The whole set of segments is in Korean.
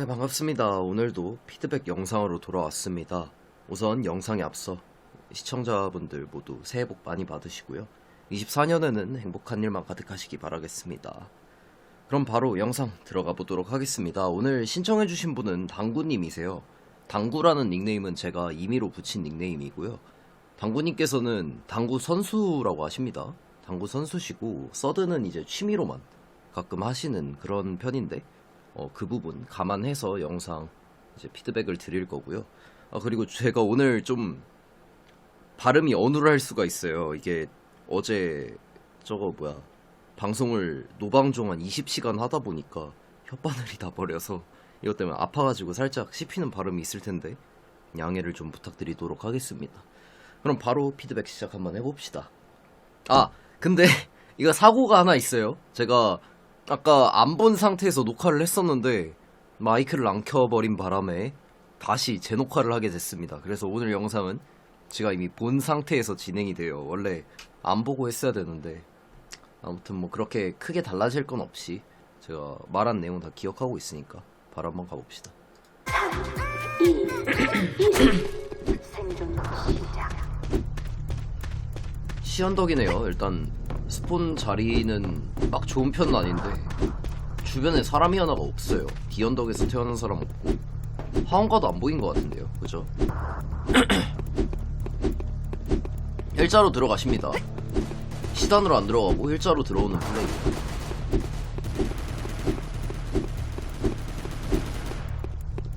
네, 반갑습니다. 오늘도 피드백 영상으로 돌아왔습니다. 우선 영상에 앞서 시청자분들 모두 새해 복 많이 받으시고요. 24년에는 행복한 일만 가득하시기 바라겠습니다. 그럼 바로 영상 들어가 보도록 하겠습니다. 오늘 신청해주신 분은 당구님이세요. 당구라는 닉네임은 제가 임의로 붙인 닉네임이고요. 당구님께서는 당구 선수라고 하십니다. 당구 선수시고, 서드는 이제 취미로만 가끔 하시는 그런 편인데, 어, 그 부분 감안해서 영상 이제 피드백을 드릴 거고요. 아, 그리고 제가 오늘 좀 발음이 어눌할 수가 있어요. 이게 어제 저거 뭐야 방송을 노방종 한 20시간 하다 보니까 혓바늘이 다 버려서 이것 때문에 아파가지고 살짝 씹히는 발음이 있을 텐데 양해를 좀 부탁드리도록 하겠습니다. 그럼 바로 피드백 시작 한번 해봅시다. 아 근데 이거 사고가 하나 있어요. 제가 아까 안 본 상태에서 녹화를 했었는데 마이크를 안 켜버린 바람에 다시 재녹화를 하게 됐습니다. 그래서 오늘 영상은 제가 이미 본 상태에서 진행이 돼요. 원래 안 보고 했어야 되는데 아무튼 뭐 그렇게 크게 달라질 건 없이 제가 말한 내용 다 기억하고 있으니까 바로 한번 가봅시다. 시작. 시언덕이네요. 일단 스폰 자리는 막 좋은 편은 아닌데 주변에 사람이 하나가 없어요. 디언덕에서 태어난 사람 없고 하원가도 안 보인 것 같은데요. 그죠? 일자로 들어가십니다. 시단으로 안 들어가고 일자로 들어오는 플레이.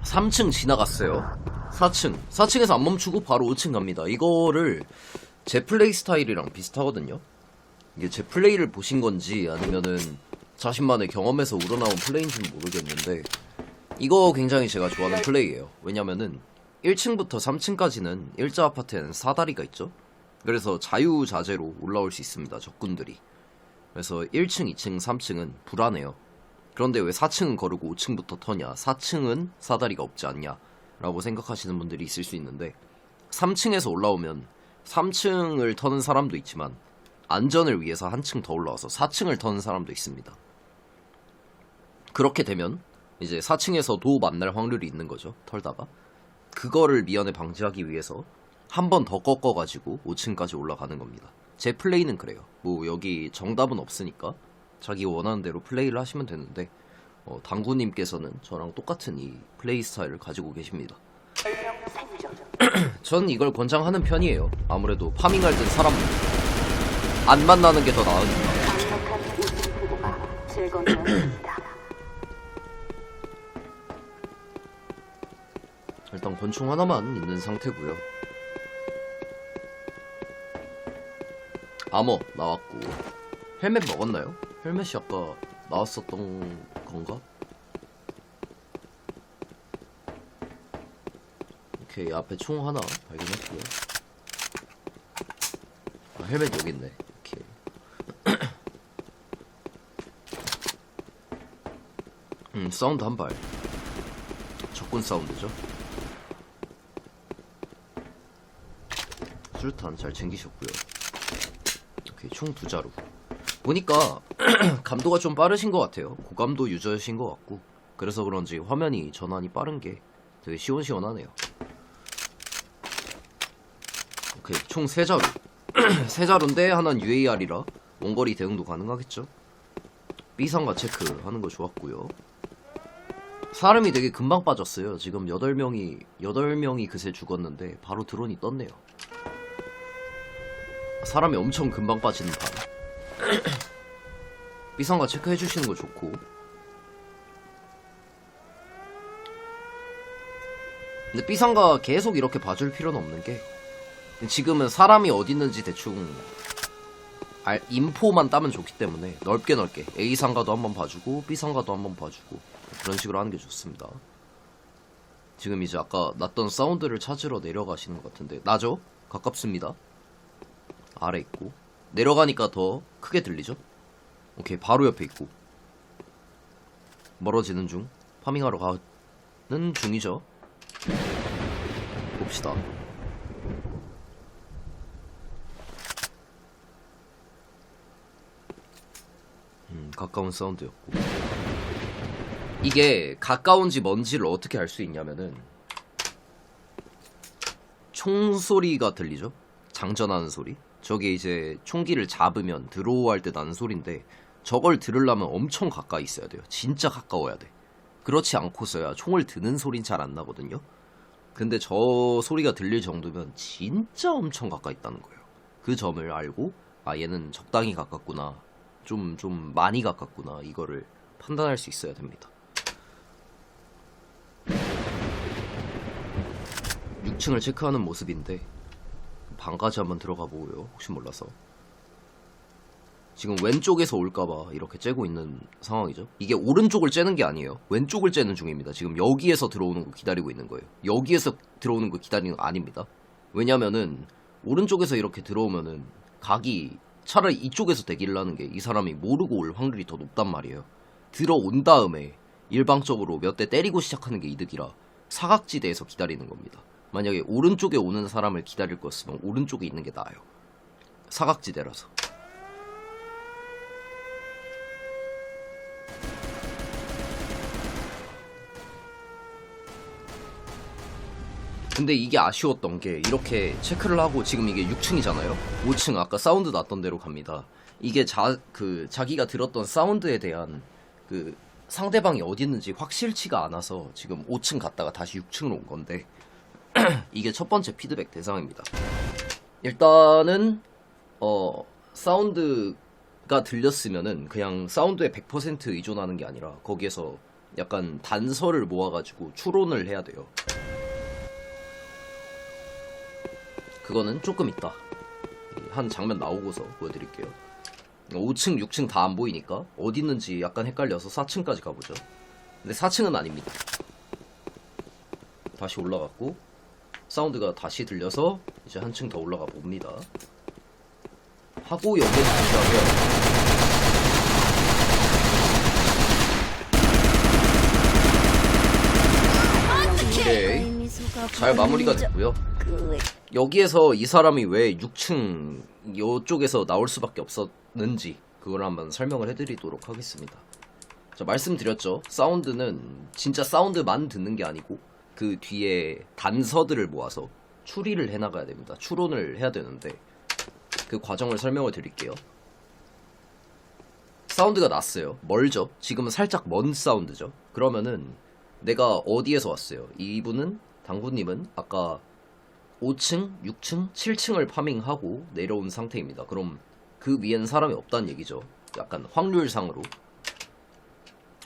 삼층 지나갔어요. 4층. 4층에서 안 멈추고 바로 5층 갑니다. 이거를 제 플레이 스타일이랑 비슷하거든요. 이게 제 플레이를 보신 건지 아니면은 자신만의 경험에서 우러나온 플레이인지는 모르겠는데 이거 굉장히 제가 좋아하는 플레이예요. 왜냐면은 1층부터 3층까지는 일자 아파트에는 사다리가 있죠. 그래서 자유자재로 올라올 수 있습니다. 적군들이. 그래서 1층, 2층, 3층은 불안해요. 그런데 왜 4층은 거르고 5층부터 터냐? 4층은 사다리가 없지 않냐? 라고 생각하시는 분들이 있을 수 있는데 3층에서 올라오면 3층을 터는 사람도 있지만 안전을 위해서 한층 더 올라와서 4층을 터는 사람도 있습니다. 그렇게 되면 이제 4층에서도 만날 확률이 있는 거죠. 털다가. 그거를 미연에 방지하기 위해서 한 번 더 꺾어가지고 5층까지 올라가는 겁니다. 제 플레이는 그래요. 뭐 여기 정답은 없으니까 자기 원하는 대로 플레이를 하시면 되는데 어, 당구님께서는 저랑 똑같은 이 플레이 스타일을 가지고 계십니다. 전 이걸 권장하는 편이에요. 아무래도 파밍할 땐 사람 안 만나는 게 더 나으니까. 일단 권총 하나만 있는 상태고요. 아머 나왔고 헬멧 먹었나요? 헬멧이 아까 나왔었던 건가? 오케이 앞에 총 하나 발견했고요. 아, 헬멧 여기 있네. 오케이. 음 사운드 한 발. 적군 사운드죠. 수류탄 잘 챙기셨고요. 오케이 총 두 자루. 보니까 감도가 좀 빠르신 것 같아요. 고감도 유저신 것 같고 그래서 그런지 화면이 전환이 빠른 게 되게 시원시원하네요. 오케이 총 세 자루. 세 자루인데 하나는 UAR이라 원거리 대응도 가능하겠죠. B상가 체크하는 거 좋았고요. 사람이 되게 금방 빠졌어요. 지금 8명이 8명이 그새 죽었는데 바로 드론이 떴네요. 사람이 엄청 금방 빠지는 판. 비상가 체크해 주시는 거 좋고. 근데 비상가 계속 이렇게 봐줄 필요는 없는 게 지금은 사람이 어디 있는지 대충 알, 인포만 따면 좋기 때문에 넓게 넓게 A 상가도 한번 봐주고 B 상가도 한번 봐주고 그런 식으로 하는 게 좋습니다. 지금 이제 아까 났던 사운드를 찾으러 내려가시는 것 같은데 나죠? 가깝습니다. 아래 있고 내려가니까 더 크게 들리죠? 오케이 바로 옆에 있고 멀어지는 중 파밍하러 가는 중이죠. 봅시다. 음, 가까운 사운드였고 이게 가까운지 먼지를 어떻게 알 수 있냐면은 총소리가 들리죠? 장전하는 소리. 저게 이제 총기를 잡으면 드로우할 때 나는 소리인데 저걸 들으려면 엄청 가까이 있어야 돼요. 진짜 가까워야 돼. 그렇지 않고서야 총을 드는 소리는 잘안 나거든요. 근데 저 소리가 들릴 정도면 진짜 엄청 가까이 있다는 거예요. 그 점을 알고 아 얘는 적당히 가깝구나. 좀좀 좀 많이 가깝구나. 이거를 판단할 수 있어야 됩니다. 2층을 체크하는 모습인데 방까지 한번 들어가 보고요 혹시 몰라서. 지금 왼쪽에서 올까봐 이렇게 째고 있는 상황이죠. 이게 오른쪽을 째는 게 아니에요. 왼쪽을 째는 중입니다. 지금 여기에서 들어오는 거 기다리고 있는 거예요. 여기에서 들어오는 거 기다리는 거 아닙니다. 왜냐면은 오른쪽에서 이렇게 들어오면은 각이 차라리 이쪽에서 대기를 하는 게 이 사람이 모르고 올 확률이 더 높단 말이에요. 들어온 다음에 일방적으로 몇 대 때리고 시작하는 게 이득이라 사각지대에서 기다리는 겁니다. 만약에 오른쪽에 오는 사람을 기다릴 거였으면 오른쪽에 있는 게 나아요. 사각지대라서. 근데 이게 아쉬웠던 게 이렇게 체크를 하고 지금 이게 6층이잖아요. 5층 아까 사운드 났던 대로 갑니다. 이게 자 그 자기가 들었던 사운드에 대한 그 상대방이 어디 있는지 확실치가 않아서 지금 5층 갔다가 다시 6층으로 온 건데 이게 첫 번째 피드백 대상입니다. 일단은 어, 사운드가 들렸으면은 그냥 사운드에 100% 의존하는 게 아니라 거기에서 약간 단서를 모아가지고 추론을 해야 돼요. 그거는 조금 있다. 한 장면 나오고서 보여드릴게요. 5층, 6층 다 안 보이니까 어디 있는지 약간 헷갈려서 4층까지 가보죠. 근데 4층은 아닙니다. 다시 올라갔고 사운드가 다시 들려서 이제 한층 더 올라가 봅니다. 하고 여기에서 준비하면 오케이. 잘 마무리가 됐고요. 여기에서 이 사람이 왜 6층 이쪽에서 나올 수밖에 없었는지 그걸 한번 설명을 해드리도록 하겠습니다. 자, 말씀드렸죠. 사운드는 진짜 사운드만 듣는 게 아니고 그 뒤에 단서들을 모아서 추리를 해나가야 됩니다. 추론을 해야 되는데 그 과정을 설명을 드릴게요. 사운드가 났어요. 멀죠? 지금은 살짝 먼 사운드죠. 그러면은 내가 어디에서 왔어요? 이분은 당구님은 아까 5층, 6층, 7층을 파밍하고 내려온 상태입니다. 그럼 그 위엔 사람이 없다는 얘기죠. 약간 확률상으로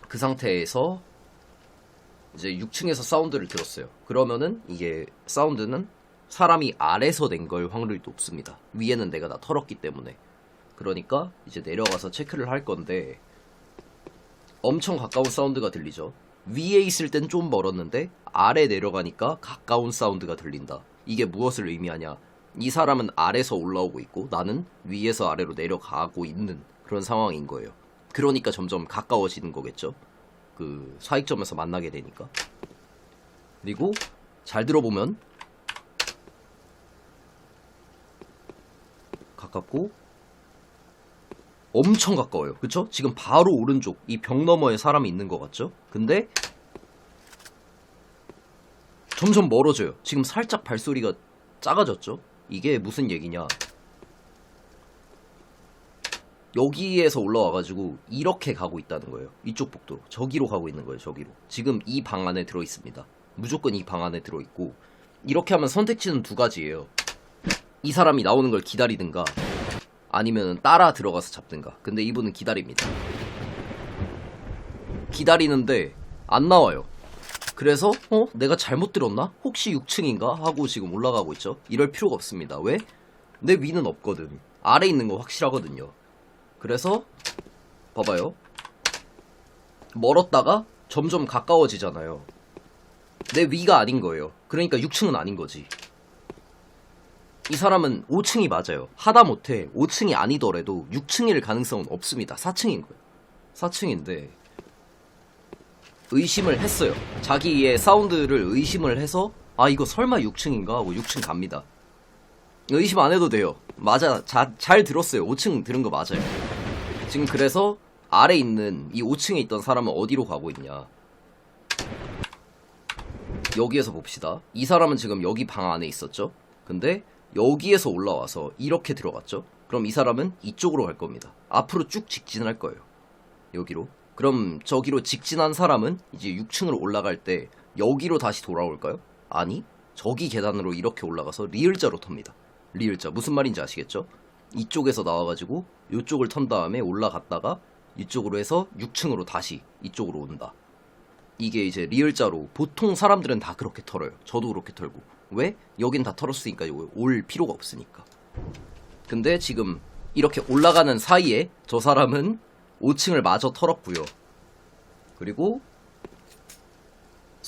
그 상태에서 이제 6층에서 사운드를 들었어요. 그러면은 이게 사운드는 사람이 아래서 낸 걸 확률이 높습니다. 위에는 내가 다 털었기 때문에. 그러니까 이제 내려가서 체크를 할 건데 엄청 가까운 사운드가 들리죠. 위에 있을 땐 좀 멀었는데 아래 내려가니까 가까운 사운드가 들린다. 이게 무엇을 의미하냐? 이 사람은 아래서 올라오고 있고 나는 위에서 아래로 내려가고 있는 그런 상황인 거예요. 그러니까 점점 가까워지는 거겠죠. 그 사익점에서 만나게 되니까. 그리고 잘 들어보면 가깝고 엄청 가까워요. 그쵸? 지금 바로 오른쪽 이 벽 너머에 사람이 있는 것 같죠? 근데 점점 멀어져요. 지금 살짝 발소리가 작아졌죠? 이게 무슨 얘기냐? 여기에서 올라와가지고 이렇게 가고 있다는 거예요. 이쪽 복도로. 저기로 가고 있는 거예요. 저기로. 지금 이 방 안에 들어있습니다. 무조건 이 방 안에 들어있고 이렇게 하면 선택지는 두 가지예요. 이 사람이 나오는 걸 기다리든가 아니면 따라 들어가서 잡든가. 근데 이분은 기다립니다. 기다리는데 안 나와요. 그래서 어? 내가 잘못 들었나? 혹시 6층인가? 하고 지금 올라가고 있죠. 이럴 필요가 없습니다. 왜? 내 위는 없거든. 아래 있는 거 확실하거든요. 그래서 봐봐요. 멀었다가 점점 가까워지잖아요. 내 위가 아닌 거예요. 그러니까 6층은 아닌 거지. 이 사람은 5층이 맞아요. 하다못해 5층이 아니더라도 6층일 가능성은 없습니다. 4층인 거예요. 4층인데 의심을 했어요. 자기의 사운드를 의심을 해서 아 이거 설마 6층인가 하고 6층 갑니다. 의심 안 해도 돼요. 맞아 자, 잘 들었어요. 5층 들은 거 맞아요. 지금 그래서 아래 있는 이 5층에 있던 사람은 어디로 가고 있냐? 여기에서 봅시다. 이 사람은 지금 여기 방 안에 있었죠? 근데 여기에서 올라와서 이렇게 들어갔죠? 그럼 이 사람은 이쪽으로 갈 겁니다. 앞으로 쭉 직진할 거예요. 여기로. 그럼 저기로 직진한 사람은 이제 6층으로 올라갈 때 여기로 다시 돌아올까요? 아니 저기 계단으로 이렇게 올라가서 리을자로 텁니다. 리을자. 무슨 말인지 아시겠죠? 이쪽에서 나와가지고 이쪽을 턴 다음에 올라갔다가 이쪽으로 해서 6층으로 다시 이쪽으로 온다. 이게 이제 리을자로 보통 사람들은 다 그렇게 털어요. 저도 그렇게 털고. 왜? 여긴 다 털었으니까 올 필요가 없으니까. 근데 지금 이렇게 올라가는 사이에 저 사람은 5층을 마저 털었고요. 그리고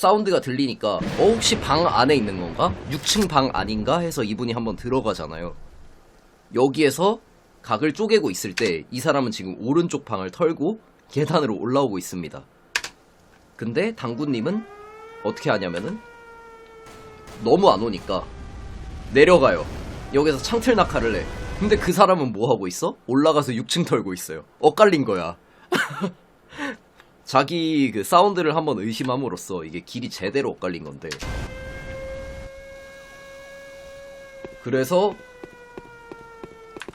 사운드가 들리니까 어 혹시 방 안에 있는 건가? 6층 방 아닌가 해서 이분이 한번 들어가잖아요. 여기에서 각을 쪼개고 있을 때 이 사람은 지금 오른쪽 방을 털고 계단으로 올라오고 있습니다. 근데 당구님은 어떻게 하냐면은 너무 안 오니까 내려가요. 여기서 창틀 낙하를 해. 근데 그 사람은 뭐 하고 있어? 올라가서 6층 털고 있어요. 엇갈린 거야. 자기 그 사운드를 한번 의심함으로써 이게 길이 제대로 엇갈린 건데. 그래서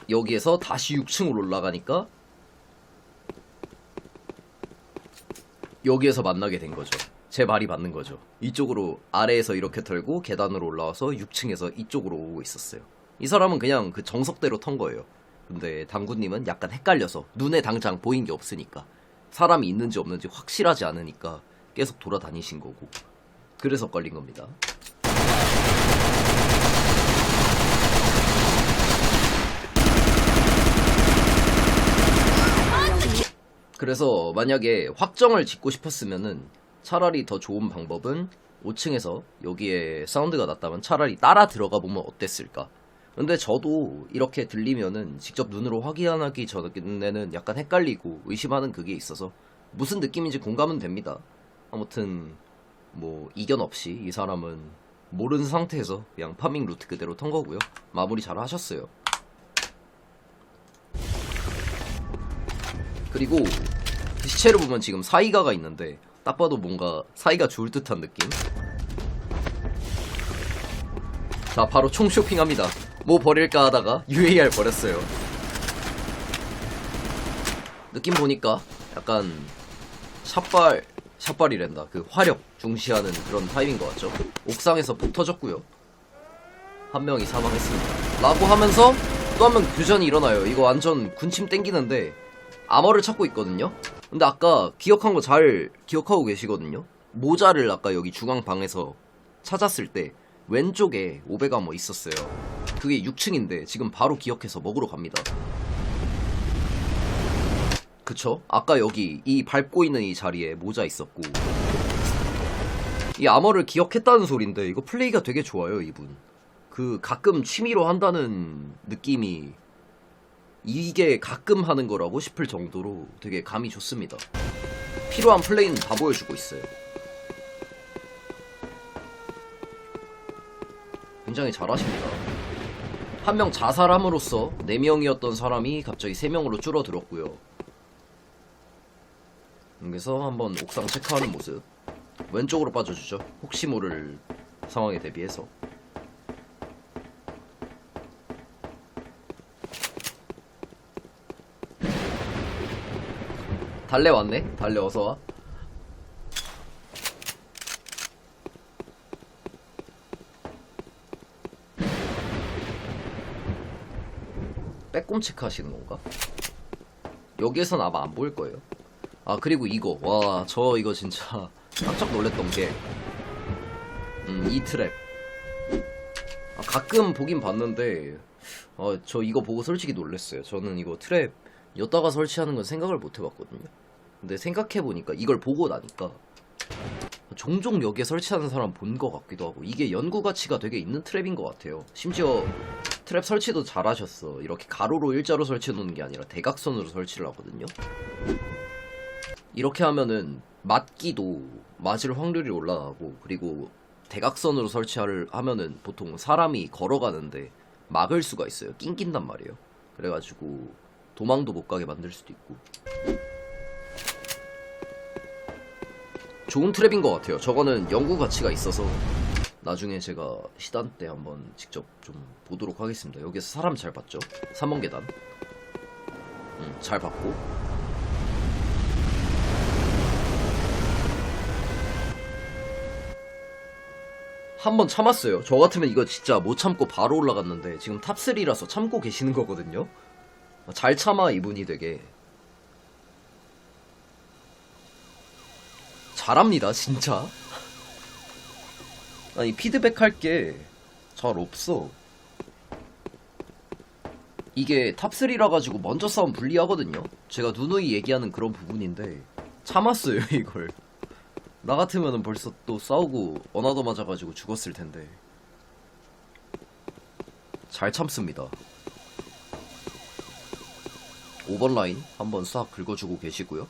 여기에서 다시 6층으로 올라가니까 여기에서 만나게 된 거죠. 제 말이 맞는 거죠. 이쪽으로 아래에서 이렇게 털고 계단으로 올라와서 6층에서 이쪽으로 오고 있었어요. 이 사람은 그냥 그 정석대로 턴 거예요. 근데 당구님은 약간 헷갈려서 눈에 당장 보인 게 없으니까 사람이 있는지 없는지 확실하지 않으니까 계속 돌아다니신 거고 그래서 걸린 겁니다. 그래서 만약에 확정을 짓고 싶었으면은 차라리 더 좋은 방법은 5층에서 여기에 사운드가 났다면 차라리 따라 들어가 보면 어땠을까? 근데 저도 이렇게 들리면은 직접 눈으로 확인하기 전에는 약간 헷갈리고 의심하는 그게 있어서 무슨 느낌인지 공감은 됩니다. 아무튼 뭐 이견 없이 이 사람은 모르는 상태에서 그냥 파밍 루트 그대로 턴 거고요. 마무리 잘 하셨어요. 그리고 그 시체를 보면 지금 사이가가 있는데 딱 봐도 뭔가 사이가 죽을 듯한 느낌. 자 바로 총 쇼핑합니다. 뭐 버릴까 하다가 UAR 버렸어요. 느낌 보니까 약간 샷발 샷발이란다. 그 화력 중시하는 그런 타입인 것 같죠. 옥상에서 폭 터졌고요. 한 명이 사망했습니다. 라고 하면서 또 한 명 교전이 일어나요. 이거 완전 군침 땡기는데 아머를 찾고 있거든요. 근데 아까 기억한 거 잘 기억하고 계시거든요. 모자를 아까 여기 중앙 방에서 찾았을 때 왼쪽에 오베가 뭐 있었어요. 그게 6층인데 지금 바로 기억해서 먹으러 갑니다. 그쵸? 아까 여기 이 밟고 있는 이 자리에 모자 있었고 이 아머를 기억했다는 소린데 이거 플레이가 되게 좋아요 이분. 그 가끔 취미로 한다는 느낌이 이게 가끔 하는 거라고 싶을 정도로 되게 감이 좋습니다. 필요한 플레이는 다 보여주고 있어요. 굉장히 잘하십니다. 한 명 자살함으로써 4명이었던 사람이 갑자기 3명으로 줄어들었고요. 여기서 한번 옥상 체크하는 모습. 왼쪽으로 빠져주죠. 혹시 모를 상황에 대비해서. 달래 왔네? 달래 어서 와. 빼꼼 체크하시는 건가? 여기에선 아마 안 보일 거예요. 아 그리고 이거 와 저 이거 진짜 깜짝 놀랐던 게 음, 이 트랩 아, 가끔 보긴 봤는데 어, 저 이거 보고 솔직히 놀랐어요. 저는 이거 트랩 여다가 설치하는 건 생각을 못 해봤거든요. 근데 생각해보니까 이걸 보고 나니까 종종 여기에 설치하는 사람 본 것 같기도 하고 이게 연구 가치가 되게 있는 트랩인 것 같아요. 심지어 트랩 설치도 잘하셨어. 이렇게 가로로 일자로 설치해 놓는 게 아니라 대각선으로 설치를 하거든요. 이렇게 하면은 맞기도 맞을 확률이 올라가고 그리고 대각선으로 설치를 하면은 보통 사람이 걸어가는데 막을 수가 있어요. 낑긴단 말이에요. 그래가지고 도망도 못 가게 만들 수도 있고 좋은 트랩인 것 같아요. 저거는 연구 가치가 있어서 나중에 제가 시단 때 한번 직접 좀 보도록 하겠습니다. 여기서 사람 잘 봤죠? 3번 계단. 음, 잘 봤고. 한 번 참았어요. 저 같으면 이거 진짜 못 참고 바로 올라갔는데 지금 탑3라서 참고 계시는 거거든요. 잘 참아 이분이 되게 잘합니다 진짜. 아니 피드백 할 게 잘 없어. 이게 탑3라 가지고 먼저 싸움 불리하거든요. 제가 누누이 얘기하는 그런 부분인데 참았어요 이걸. 나 같으면은 벌써 또 싸우고 어나더 맞아가지고 죽었을 텐데 잘 참습니다. 5번 라인 한번 싹 긁어주고 계시고요.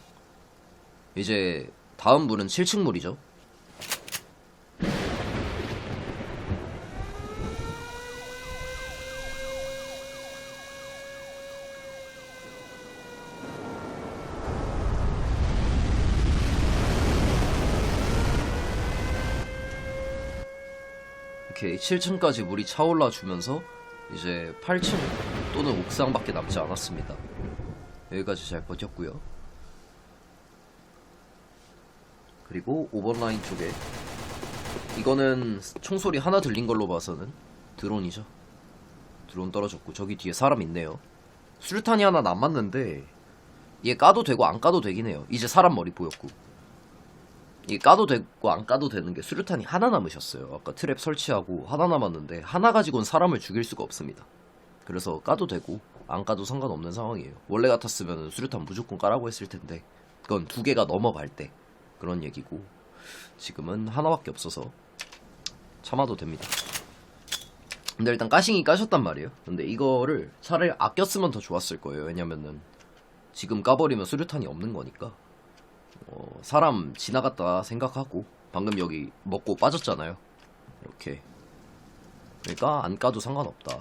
이제 다음 물은 7층 물이죠. 오케이 7층까지 물이 차올라 주면서 이제 8층 또는 옥상밖에 남지 않았습니다. 여기까지 잘 버텼고요. 그리고 5번 라인 쪽에 이거는 총소리 하나 들린 걸로 봐서는 드론이죠. 드론 떨어졌고 저기 뒤에 사람 있네요. 수류탄이 하나 남았는데 얘 까도 되고 안 까도 되긴 해요. 이제 사람 머리 보였고 이게 까도 되고 안 까도 되는 게 수류탄이 하나 남으셨어요. 아까 트랩 설치하고 하나 남았는데 하나 가지고는 사람을 죽일 수가 없습니다. 그래서 까도 되고 안 까도 상관없는 상황이에요. 원래 같았으면 수류탄 무조건 까라고 했을 텐데 그건 두 개가 넘어갈 때 그런 얘기고 지금은 하나밖에 없어서 참아도 됩니다. 근데 일단 까싱이 까셨단 말이에요. 근데 이거를 차라리 아꼈으면 더 좋았을 거예요. 왜냐면은 지금 까버리면 수류탄이 없는 거니까 어, 사람 지나갔다 생각하고 방금 여기 먹고 빠졌잖아요. 이렇게. 그러니까 안 까도 상관없다.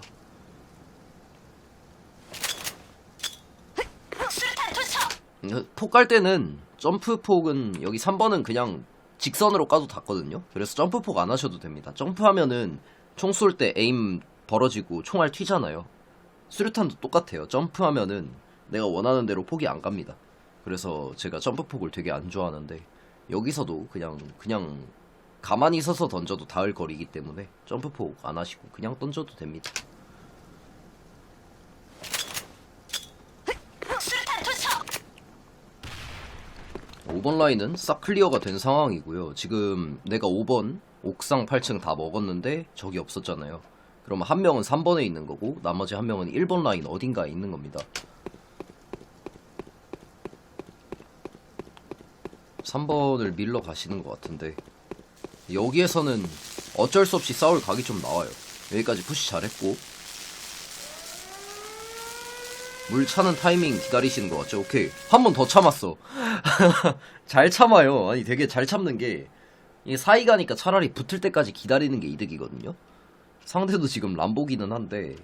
폭갈 때는 점프 폭은 여기 3번은 그냥 직선으로 까도 닿거든요. 그래서 점프 폭 안 하셔도 됩니다. 점프하면은 총 쏠 때 에임 벌어지고 총알 튀잖아요. 수류탄도 똑같아요. 점프하면은 내가 원하는 대로 폭이 안 갑니다. 그래서 제가 점프 폭을 되게 안 좋아하는데 여기서도 그냥 그냥 가만히 서서 던져도 닿을 거리이기 때문에 점프 폭 안 하시고 그냥 던져도 됩니다. 오 5번 라인은 싹 클리어가 된 상황이고요. 지금 내가 5번 옥상 8층 다 먹었는데 적이 없었잖아요. 그러면 한 명은 3번에 있는 거고 나머지 한 명은 1번 라인 어딘가에 있는 겁니다. 3번을 밀러 가시는 것 같은데 여기에서는 어쩔 수 없이 싸울 각이 좀 나와요. 여기까지 푸시 잘했고 물 차는 타이밍 기다리시는 것 같죠? 오케이 한 번 더 참았어. 잘 참아요. 아니 되게 잘 참는 게 이게 사이 가니까 차라리 붙을 때까지 기다리는 게 이득이거든요. 상대도 지금 람보기는 한데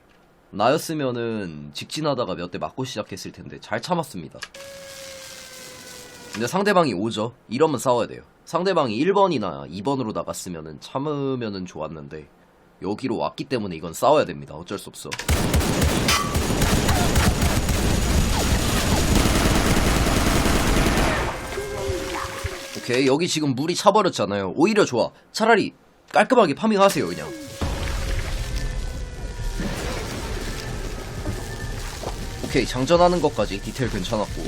나였으면은 직진하다가 몇 대 맞고 시작했을 텐데 잘 참았습니다. 근데 상대방이 오죠. 이러면 싸워야 돼요. 상대방이 1번이나 2번으로 나갔으면은 참으면은 좋았는데 여기로 왔기 때문에 이건 싸워야 됩니다. 어쩔 수 없어. 오케이 여기 지금 물이 차버렸잖아요. 오히려 좋아. 차라리 깔끔하게 파밍하세요 그냥. 오케이 장전하는 것까지 디테일 괜찮았고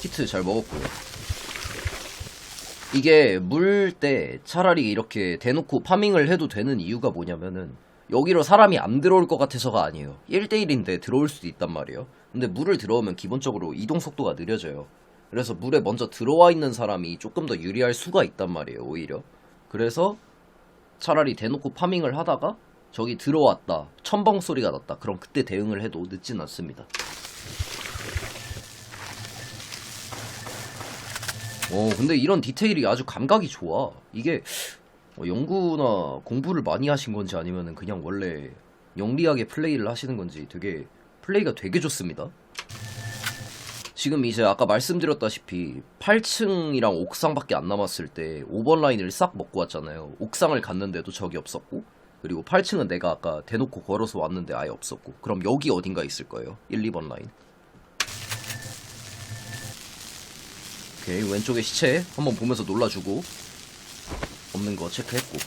키트 잘 먹었고요. 이게 물 때 차라리 이렇게 대놓고 파밍을 해도 되는 이유가 뭐냐면은 여기로 사람이 안 들어올 것 같아서가 아니에요. 1대1인데 들어올 수도 있단 말이에요. 근데 물을 들어오면 기본적으로 이동 속도가 느려져요. 그래서 물에 먼저 들어와 있는 사람이 조금 더 유리할 수가 있단 말이에요, 오히려. 그래서 차라리 대놓고 파밍을 하다가 저기 들어왔다, 첨벙 소리가 났다. 그럼 그때 대응을 해도 늦진 않습니다. 어, 근데 이런 디테일이 아주 감각이 좋아. 이게 어, 연구나 공부를 많이 하신 건지 아니면은 그냥 원래 영리하게 플레이를 하시는 건지 되게 플레이가 되게 좋습니다. 지금 이제 아까 말씀드렸다시피 8층이랑 옥상밖에 안 남았을 때 5번 라인을 싹 먹고 왔잖아요. 옥상을 갔는데도 적이 없었고 그리고 8층은 내가 아까 대놓고 걸어서 왔는데 아예 없었고 그럼 여기 어딘가 있을 거예요. 1, 2번 라인. 오케이 왼쪽에 시체 한번 보면서 놀라주고 없는 거 체크했고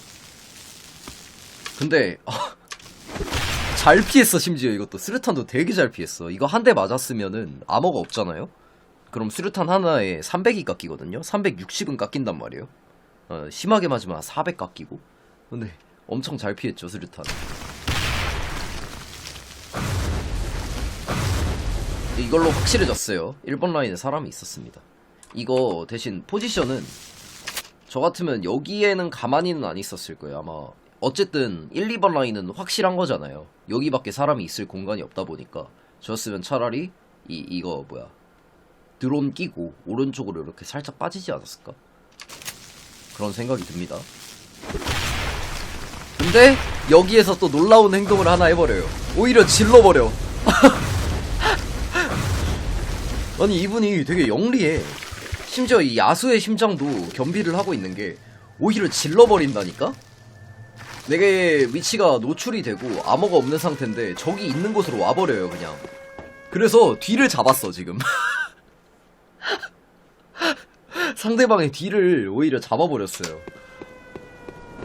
근데 아, 잘 피했어 심지어. 이것도 스르탄도 되게 잘 피했어. 이거 한 대 맞았으면은 암호가 없잖아요. 그럼 스르탄 하나에 300이 깎이거든요. 360은 깎인단 말이에요. 어, 심하게 맞으면 400 깎이고. 근데 엄청 잘 피했죠 스르탄. 이걸로 확실해졌어요. 1번 라인에 사람이 있었습니다. 이거 대신 포지션은 저 같으면 여기에는 가만히는 안 있었을 거예요 아마 어쨌든 1, 2번 라인은 확실한 거잖아요. 여기밖에 사람이 있을 공간이 없다 보니까. 저였으면 차라리 이 이거 뭐야. 드론 끼고 오른쪽으로 이렇게 살짝 빠지지 않았을까? 그런 생각이 듭니다. 근데 여기에서 또 놀라운 행동을 하나 해버려요. 오히려 질러버려. 아니 이분이 되게 영리해. 심지어 이 야수의 심장도 겸비를 하고 있는 게 오히려 질러버린다니까? 내게 위치가 노출이 되고 암호가 없는 상태인데 적이 있는 곳으로 와버려요 그냥. 그래서 뒤를 잡았어 지금. 상대방의 뒤를 오히려 잡아버렸어요.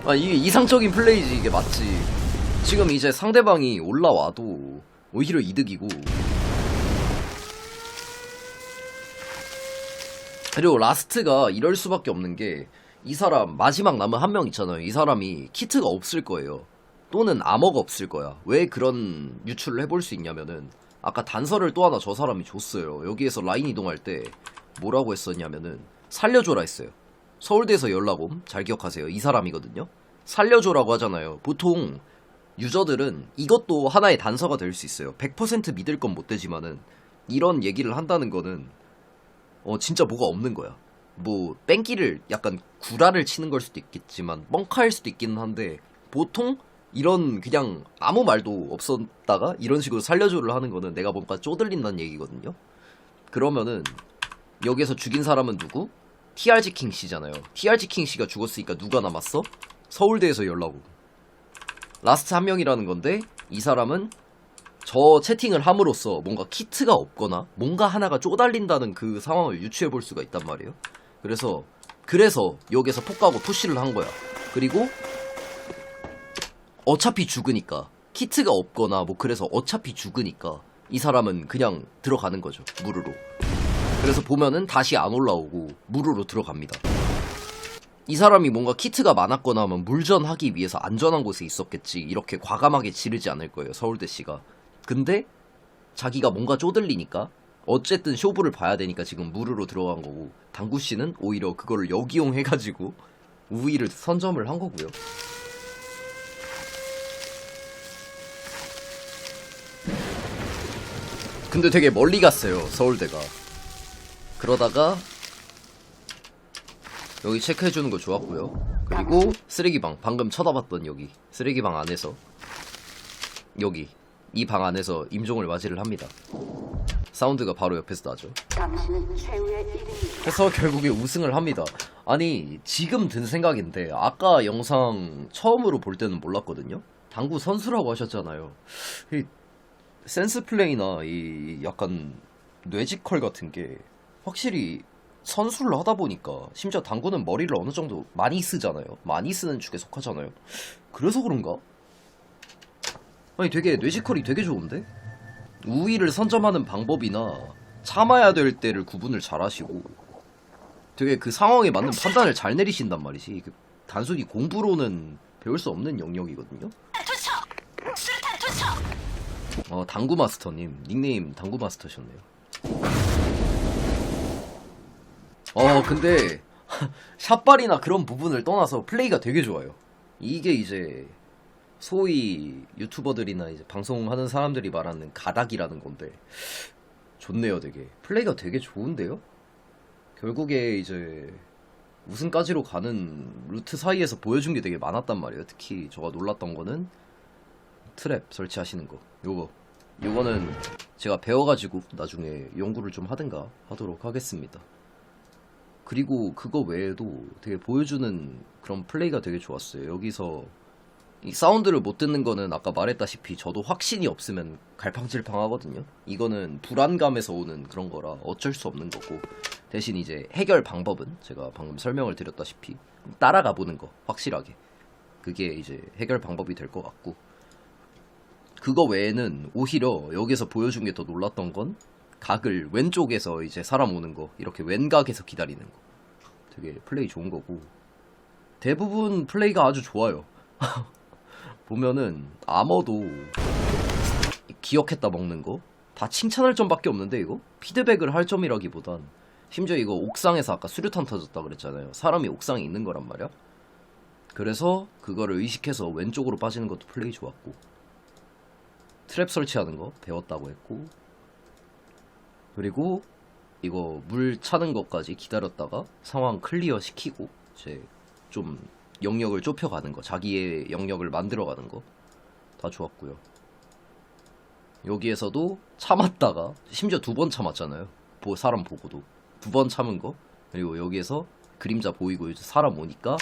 아 이게 이상적인 플레이지 이게 맞지? 지금 이제 상대방이 올라와도 오히려 이득이고. 그리고 라스트가 이럴 수밖에 없는 게 이 사람 마지막 남은 한 명 있잖아요. 이 사람이 키트가 없을 거예요. 또는 암호가 없을 거야. 왜 그런 유출을 해볼 수 있냐면은 아까 단서를 또 하나 저 사람이 줬어요. 여기에서 라인 이동할 때 뭐라고 했었냐면은 살려줘라 했어요. 서울대에서 연락 옴. 잘 기억하세요. 이 사람이거든요. 살려줘라고 하잖아요. 보통 유저들은 이것도 하나의 단서가 될 수 있어요. 100% 믿을 건 못 되지만은 이런 얘기를 한다는 거는 어 진짜 뭐가 없는 거야. 뭐 뺑기를 약간 구라를 치는 걸 수도 있겠지만 뻥카일 수도 있기는 한데 보통 이런 그냥 아무 말도 없었다가 이런 식으로 살려줘를 하는 거는 내가 뭔가 쪼들린다는 얘기거든요. 그러면은 여기서 죽인 사람은 누구? TRG 킹 씨잖아요. TRG 킹 씨가 죽었으니까 누가 남았어? 서울대에서 연락 오. 라스트 한 명이라는 건데 이 사람은 저 채팅을 함으로써 뭔가 키트가 없거나 뭔가 하나가 쪼달린다는 그 상황을 유추해 볼 수가 있단 말이에요. 그래서 그래서 여기서 폭가고 푸시를 한 거야. 그리고 어차피 죽으니까 키트가 없거나 뭐 그래서 어차피 죽으니까 이 사람은 그냥 들어가는 거죠. 무르로. 그래서 보면은 다시 안 올라오고 무르로 들어갑니다. 이 사람이 뭔가 키트가 많았거나 하면 물전하기 위해서 안전한 곳에 있었겠지. 이렇게 과감하게 지르지 않을 거예요. 서울대 씨가. 근데 자기가 뭔가 쪼들리니까 어쨌든 쇼부를 봐야 되니까 지금 무르로 들어간 거고 당구 씨는 오히려 그거를 역이용 해가지고 우위를 선점을 한 거고요. 근데 되게 멀리 갔어요 서울대가. 그러다가 여기 체크해주는 거 좋았고요. 그리고 쓰레기방 방금 쳐다봤던 여기 쓰레기방 안에서 여기 이 방 안에서 임종을 맞이를 합니다. 사운드가 바로 옆에서 나죠. 해서 결국에 우승을 합니다. 아니 지금 든 생각인데 아까 영상 처음으로 볼 때는 몰랐거든요. 당구 선수라고 하셨잖아요. 이 센스 플레이나 이 약간 뇌지컬 같은 게 확실히 선수를 하다 보니까 심지어 당구는 머리를 어느 정도 많이 쓰잖아요. 많이 쓰는 축에 속하잖아요. 그래서 그런가? 아니 되게 뇌지컬이 되게 좋은데? 우위를 선점하는 방법이나 참아야 될 때를 구분을 잘 하시고 되게 그 상황에 맞는 판단을 잘 내리신단 말이지. 그 단순히 공부로는 배울 수 없는 영역이거든요. 어, 당구 마스터님 닉네임 당구 마스터셨네요. 어, 근데 샷발이나 그런 부분을 떠나서 플레이가 되게 좋아요. 이게 이제 소위 유튜버들이나 이제 방송하는 사람들이 말하는 가닥이라는 건데 좋네요, 되게. 플레이가 되게 좋은데요? 결국에 이제 우승까지로 가는 루트 사이에서 보여준 게 되게 많았단 말이에요. 특히 제가 놀랐던 거는 트랩 설치하시는 거. 요거. 요거는 제가 배워가지고 나중에 연구를 좀 하든가 하도록 하겠습니다. 그리고 그거 외에도 되게 보여주는 그런 플레이가 되게 좋았어요. 여기서 이 사운드를 못 듣는 거는 아까 말했다시피 저도 확신이 없으면 갈팡질팡 하거든요. 이거는 불안감에서 오는 그런 거라 어쩔 수 없는 거고 대신 이제 해결 방법은 제가 방금 설명을 드렸다시피 따라가 보는 거 확실하게. 그게 이제 해결 방법이 될 것 같고. 그거 외에는 오히려 여기서 보여준 게 더 놀랐던 건 각을 왼쪽에서 이제 사람 오는 거 이렇게 왼각에서 기다리는 거. 되게 플레이 좋은 거고. 대부분 플레이가 아주 좋아요. 보면은 아머도 기억했다 먹는 거. 다 칭찬할 점밖에 없는데 이거? 피드백을 할 점이라기보단 심지어 이거 옥상에서 아까 수류탄 터졌다 그랬잖아요. 사람이 옥상에 있는 거란 말이야? 그래서 그거를 의식해서 왼쪽으로 빠지는 것도 플레이 좋았고. 트랩 설치하는 거 배웠다고 했고. 그리고 이거 물 차는 것까지 기다렸다가 상황 클리어 시키고 이제 좀 영역을 좁혀가는 거 자기의 영역을 만들어가는 거 다 좋았고요. 여기에서도 참았다가 심지어 두 번 참았잖아요. 보 사람 보고도 두 번 참은 거 그리고 여기에서 그림자 보이고 이제 사람 오니까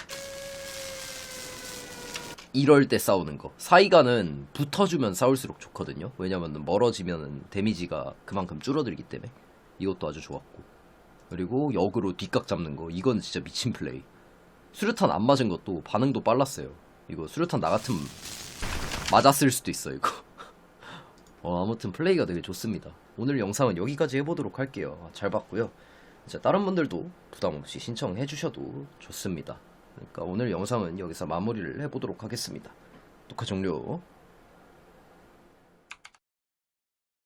이럴 때 싸우는 거. 사이가는 붙어주면 싸울수록 좋거든요. 왜냐면 멀어지면 데미지가 그만큼 줄어들기 때문에. 이것도 아주 좋았고. 그리고 역으로 뒷각 잡는 거. 이건 진짜 미친 플레이. 수류탄 안 맞은 것도 반응도 빨랐어요. 이거 수류탄 나 같으면 맞았을 수도 있어, 이거. 어, 아무튼 플레이가 되게 좋습니다. 오늘 영상은 여기까지 해보도록 할게요. 아, 잘 봤고요. 다른 분들도 부담 없이 신청해 주셔도 좋습니다. 그러니까 오늘 영상은 여기서 마무리를 해보도록 하겠습니다. 녹화 종료.